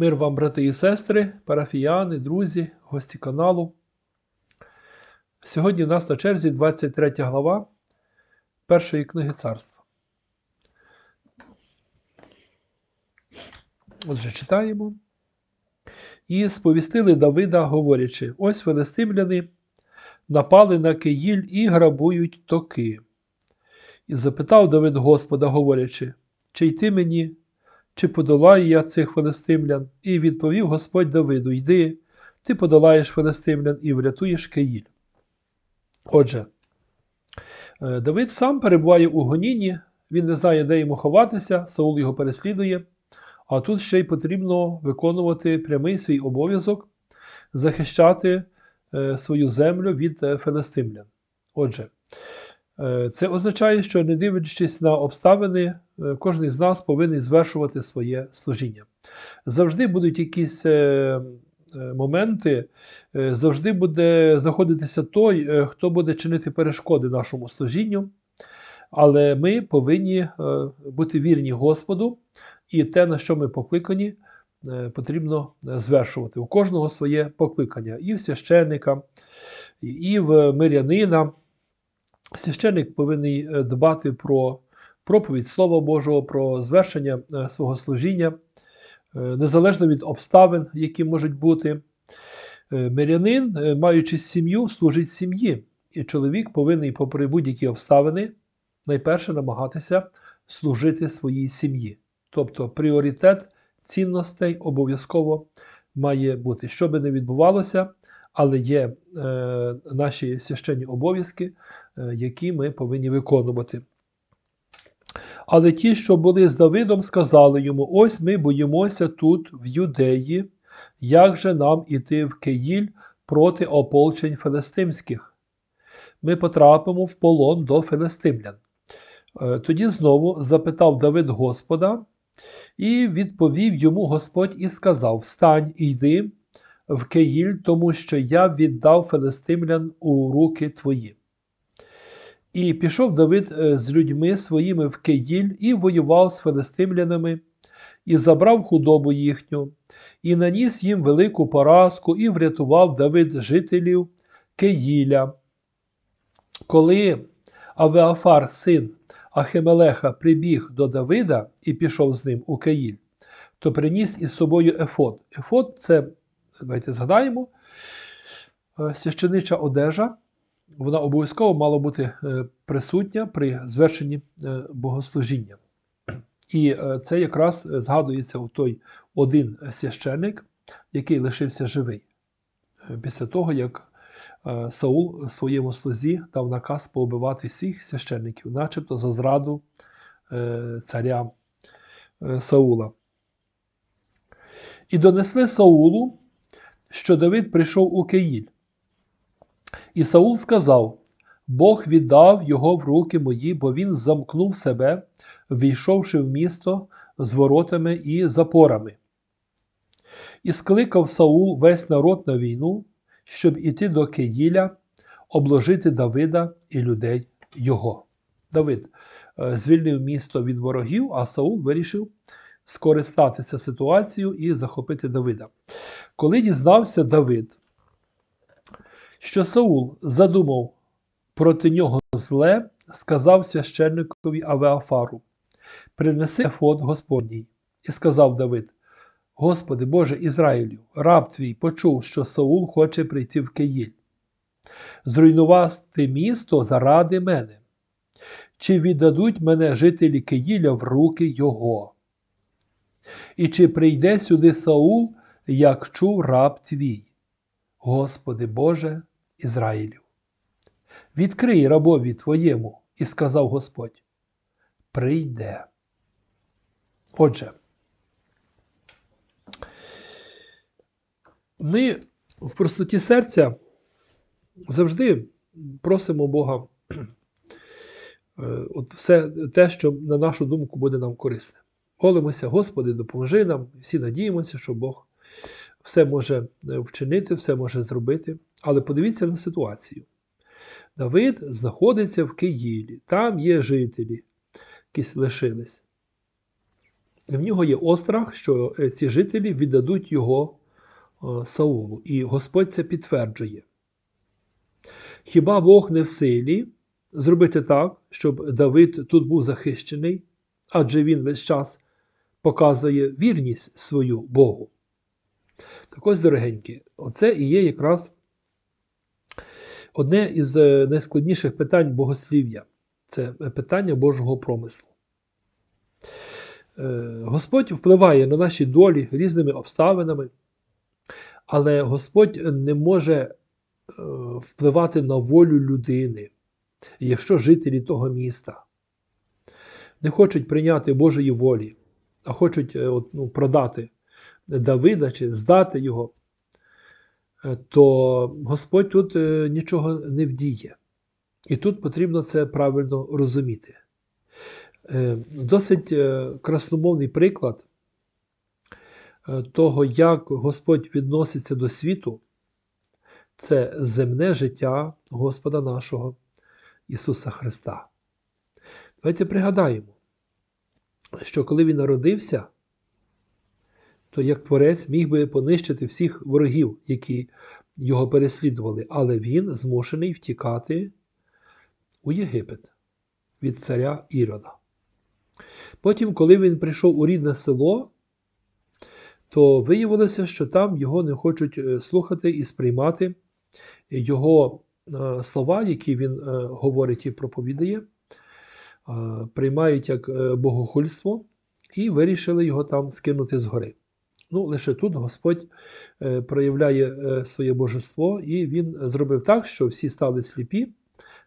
Мир вам, брати і сестри, парафіяни, друзі, гості каналу. Сьогодні в нас на черзі 23 глава першої книги царства. Отже, читаємо. І сповістили Давида, говорячи: ось филистимляни напали на Киїль і грабують токи. І запитав Давид Господа, говорячи, чи йти мені, чи подолаю я цих филистимлян? І відповів Господь Давиду: Йди, ти подолаєш филистимлян і врятуєш Киїль. Отже, е, Давид сам перебуває у гонінні, він не знає, де йому ховатися, Саул його переслідує. А тут ще й потрібно виконувати прямий свій обов'язок захищати е, свою землю від е, филистимлян. Отже, це означає, що не дивлячись на обставини, е, кожен з нас повинен звершувати своє служіння. Завжди будуть якісь е, е, моменти, е, завжди буде заходитися той, е, хто буде чинити перешкоди нашому служінню. Але ми повинні е, бути вірні Господу, і те, на що ми покликані, е, потрібно звершувати. У кожного своє покликання, і в священника, і в мирянина. Священник повинен дбати про проповідь Слова Божого, про звершення е, свого служіння, е, незалежно від обставин, які можуть бути. Е, Мирянин, маючи сім'ю, служить сім'ї, і чоловік повинен, попри будь-які обставини, найперше намагатися служити своїй сім'ї. Тобто пріоритет цінностей обов'язково має бути. Що би не відбувалося, але є е, наші священні обов'язки, які ми повинні виконувати. Але ті, що були з Давидом, сказали йому: ось ми боїмося тут, в Юдеї, як же нам іти в Киїль проти ополчень филистимських? Ми потрапимо в полон до филистимлян. Е, Тоді знову запитав Давид Господа, і відповів йому Господь і сказав: Встань і йди в Киїль, тому що я віддав филистимлян у руки твої. І пішов Давид е, з людьми своїми в Киїль і воював з филистимлянами, і забрав худобу їхню, і наніс їм велику поразку, і врятував Давид жителів Киїля. Коли Авеафар, син Ахемелеха, прибіг до Давида і пішов з ним у Киїль, то приніс із собою ефод. Ефод це, давайте згадаємо, е, священича одежа. Вона обов'язково мала бути е, присутня при звершенні е, богослужіння. І е, це якраз згадується у той один священник, який лишився живий після того, як Саул своєму слузі дав наказ поубивати всіх священників, начебто за зраду царя Саула. І донесли Саулу, що Давид прийшов у Киїль. І Саул сказав: Бог віддав його в руки мої, бо він замкнув себе, війшовши в місто з воротами і запорами. І скликав Саул весь народ на війну, щоб іти до Киїля, обложити Давида і людей його. Давид е, звільнив місто від ворогів, а Саул вирішив скористатися ситуацією і захопити Давида. Коли дізнався Давид, що Саул задумав проти нього зле, сказав священникові Авеафару: Принеси ефод Господній. І сказав Давид: Господи Боже Ізраїлю, раб твій почув, що Саул хоче прийти в Киїль. Зруйнувати місто заради мене. Чи віддадуть мене жителі Киїля в руки його? І чи прийде сюди Саул, як чув раб твій? Господи Боже Ізраїлю. Відкрий рабові твоєму, і сказав Господь. Прийде. Отже, ми в простоті серця завжди просимо Бога е, от все те, що на нашу думку буде нам корисне. Молимося, Господи, допоможи нам, всі надіємося, що Бог все може е, вчинити, все може зробити. Але подивіться на ситуацію. Давид знаходиться в Киїлі, там є жителі, які лишились. В нього є острах, що е, ці жителі віддадуть його е, Саулу. І Господь це підтверджує. Хіба Бог не в силі зробити так, щоб Давид тут був захищений, адже він весь час показує вірність свою Богу. Так ось, дорогенькі, оце і є якраз одне із е, найскладніших питань богослів'я це питання Божого промислу. Е, Господь впливає на наші долі різними обставинами, але Господь не може е, впливати на волю людини, якщо жителі того міста не хочуть прийняти Божої волі, а хочуть от, ну, продати Давида чи здати його, е, то Господь тут е, нічого не вдіє. І тут потрібно це правильно розуміти. Е, Досить красномовний приклад того, як Господь відноситься до світу, це земне життя Господа нашого Ісуса Христа. Давайте пригадаємо, що коли Він народився, то як Творець міг би понищити всіх ворогів, які його переслідували, але він змушений втікати у Єгипет від царя Ірода. Потім, коли він прийшов у рідне село, то виявилося, що там його не хочуть е, слухати і сприймати його е, слова, які він е, говорить і проповідає, приймають як богохульство і вирішили його там скинути згори. Ну, лише тут Господь е, проявляє е, своє божество, і він зробив так, що всі стали сліпі,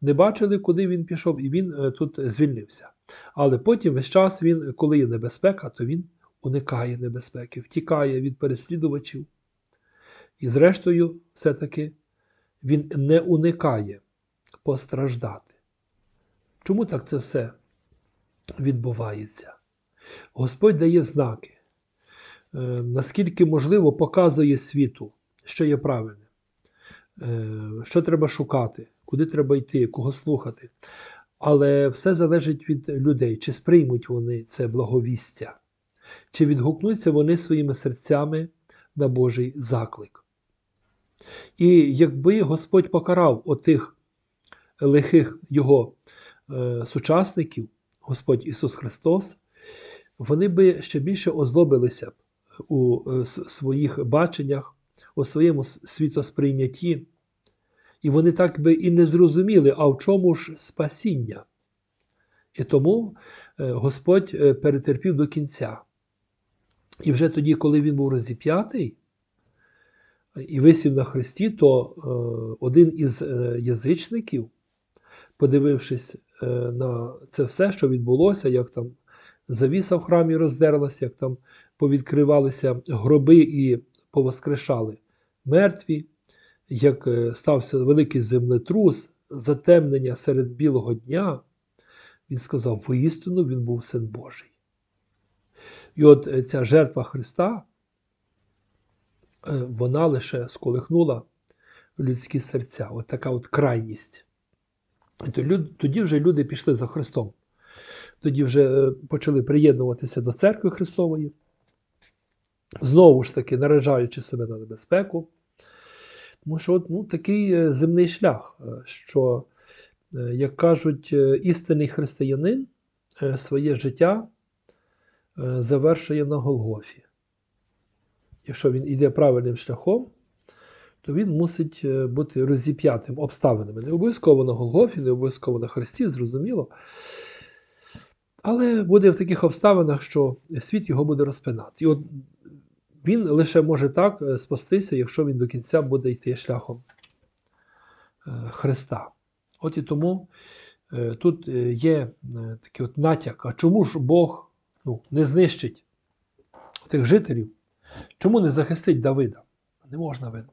не бачили, куди він пішов, і він е, тут звільнився. Але потім весь час він, коли є небезпека, то він уникає небезпеки, втікає від переслідувачів. І зрештою, все-таки він не уникає постраждати. Чому так це все відбувається? Господь дає знаки, наскільки можливо показує світу, що є правильне, е, що треба шукати, куди треба йти, кого слухати. Але все залежить від людей, чи сприймуть вони це благовістя, чи відгукнуться вони своїми серцями на Божий заклик. І якби Господь покарав отих лихих його е, сучасників, Господь Ісус Христос, вони би ще більше озлобилися б у е, своїх баченнях, у своєму світосприйнятті, і вони так би і не зрозуміли, а в чому ж спасіння. І тому е, Господь е, перетерпів до кінця. І вже тоді, коли він був розіп'ятий і висів на хресті, то один із язичників, подивившись на це все, що відбулося, як там завіса в храмі роздерлася, як там повідкривалися гроби і повоскрешали мертві, як е, стався великий землетрус, затемнення серед білого дня, він сказав: воістину він був син Божий. І от е, ця жертва Христа, е, вона лише сколихнула людські серця. От така от крайність. І тоді вже люди пішли за Христом. Тоді вже е, почали приєднуватися до церкви Христової, знову ж таки наражаючи себе на небезпеку. Тому що от, ну, такий е, земний шлях, е, що, як кажуть, істинний християнин своє життя завершує на Голгофі. Якщо він йде правильним шляхом, то він мусить бути розіп'ятим обставинами. Не обов'язково на Голгофі, не обов'язково на Христі, зрозуміло. Але буде в таких обставинах, що світ його буде розпинати. І от він лише може так е, спастися, якщо він до кінця буде йти шляхом е, Христа. От і тому е, тут є такий от натяк, а чому ж Бог ну, не знищить тих жителів? Чому не захистить Давида? Не можна видно.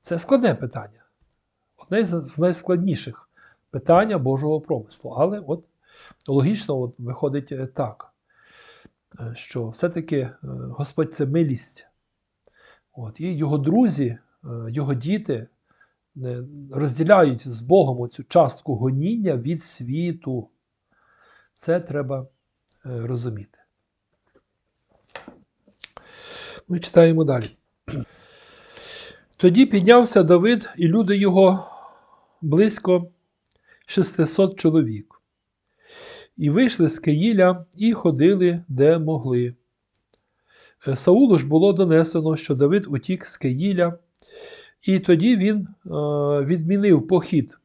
Це складне питання. Одне з найскладніших питання Божого промислу. Але от логічно от виходить е, так, е, що все-таки е, Господь це милість. От, і його друзі, його діти розділяють з Богом цю частку гоніння від світу. Це треба розуміти. Ми читаємо далі. Тоді піднявся Давид і люди його близько 600 чоловік. І вийшли з Киїля і ходили, де могли. Е, Саулу ж було донесено, що Давид утік з Киїля, і тоді він е, відмінив похід.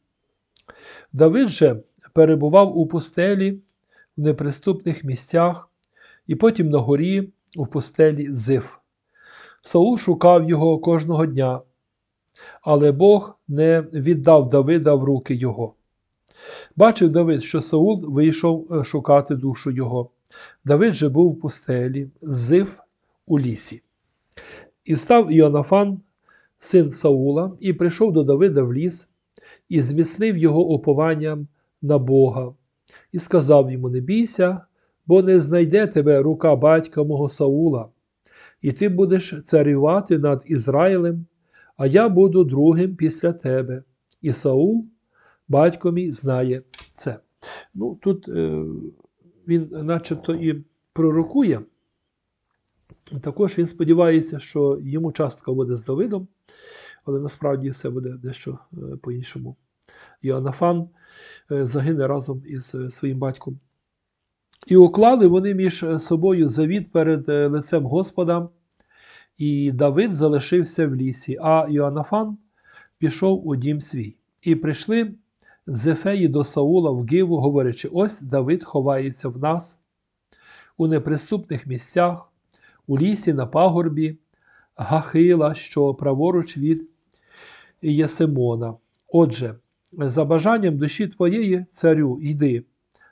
Давид же перебував у пустелі в неприступних місцях, і потім на горі у пустелі Зив. Саул шукав його кожного дня, але Бог не віддав Давида в руки його. Бачив Давид, що Саул вийшов е, шукати душу його. Давид же був в пустелі, зив у лісі. І встав Іонафан, син Саула, і прийшов до Давида в ліс, і зміцнив його упованням на Бога, і сказав йому: Не бійся, бо не знайде тебе рука батька мого Саула, і ти будеш царювати над Ізраїлем, а я буду другим після тебе. І Саул, батько мій, знає це. Ну, Тут е, він начебто і пророкує. Також він сподівається, що йому частка буде з Давидом, але насправді все буде дещо е, по-іншому. Іоаннафан е, загине разом із е, своїм батьком. І уклали вони між собою завіт перед лицем Господа, і Давид залишився в лісі, а Іоаннафан пішов у дім свій. І прийшли з Ефеї до Саула в Гиву, говорячи: ось Давид ховається в нас у неприступних місцях у лісі на пагорбі Гахила, що праворуч від Єсимона. Отже, за бажанням душі твоєї, царю, йди,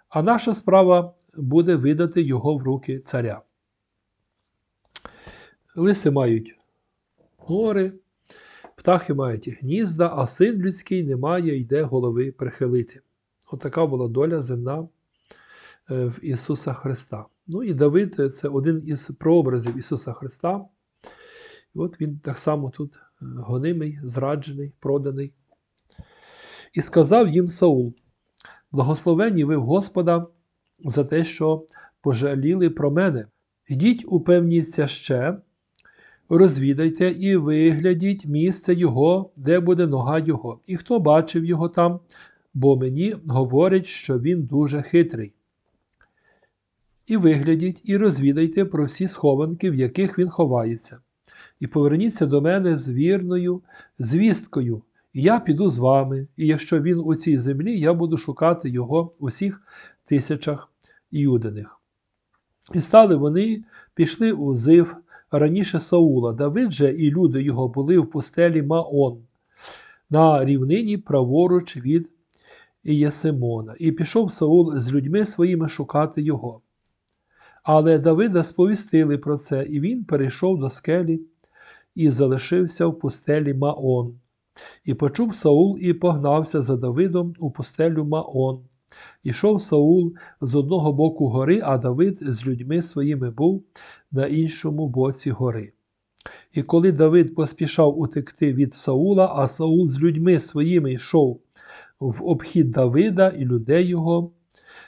а наша справа буде видати його в руки царя. Лиси мають гори, птахи мають гнізда, а син людський не має йде голови прихилити. Отака була доля земна е, в Ісуса Христа. Ну і Давид це один із прообразів Ісуса Христа. І от він так само тут е, гонимий, зраджений, проданий. І сказав їм Саул: Благословені ви в Господа за те, що пожаліли про мене. Йдіть, упевніться ще, розвідайте і виглядіть місце Його, де буде нога Його, і хто бачив його там, бо мені говорять, що він дуже хитрий. І виглядіть, і розвідайте про всі схованки, в яких він ховається, і поверніться до мене з вірною звісткою, і я піду з вами, і якщо він у цій землі, я буду шукати його усіх тисячах юдиних. І стали вони, пішли у Зив раніше Саула, Давид же і люди його були в пустелі Маон, на рівнині праворуч від Ієсимона, і пішов Саул з людьми своїми шукати його. Але Давида сповістили про це, і він перейшов до скелі і залишився в пустелі Маон. І почув Саул і погнався за Давидом у пустелю Маон. Ішов Саул з одного боку гори, а Давид з людьми своїми був на іншому боці гори. І коли Давид поспішав утекти від Саула, а Саул з людьми своїми йшов в обхід Давида і людей його,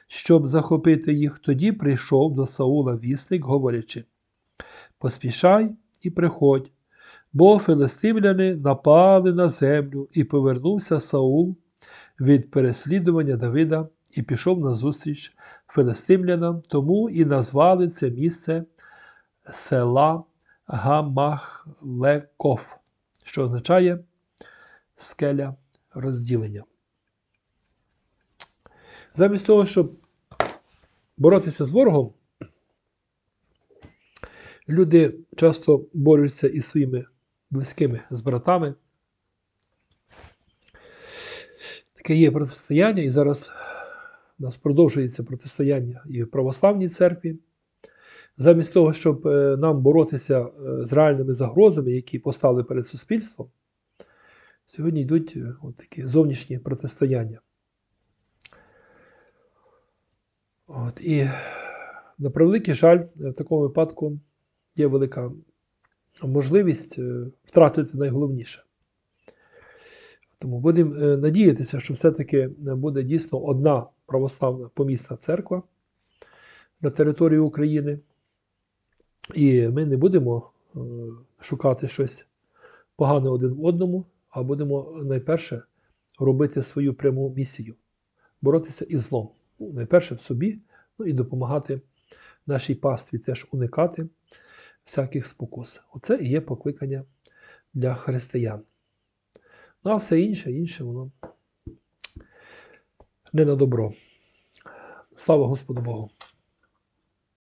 щоб захопити їх, тоді прийшов до Саула вісник, говорячи: Поспішай і приходь, бо филистимляни напали на землю, і повернувся Саул від переслідування Давида і пішов назустріч филистимлянам, тому і назвали це місце села Гамахлеков, що означає скеля розділення. Замість того, щоб боротися з ворогом, люди часто борються із своїми близькими з братами. Таке є протистояння, і зараз у нас продовжується протистояння і в православній церкві. Замість того, щоб е, нам боротися е, з реальними загрозами, які постали перед суспільством, сьогодні йдуть е, от такі зовнішні протистояння. От, І на превеликий жаль, в такому випадку є велика можливість втратити найголовніше. Тому будемо надіятися, що все-таки буде дійсно одна православна помісна церква на території України. І ми не будемо е, шукати щось погане один в одному, а будемо найперше робити свою пряму місію боротися із злом. Ну, найперше в собі, ну і допомагати нашій пастві теж уникати всяких спокус. Оце і є покликання для християн. Ну а все інше, інше воно не на добро. Слава Господу Богу!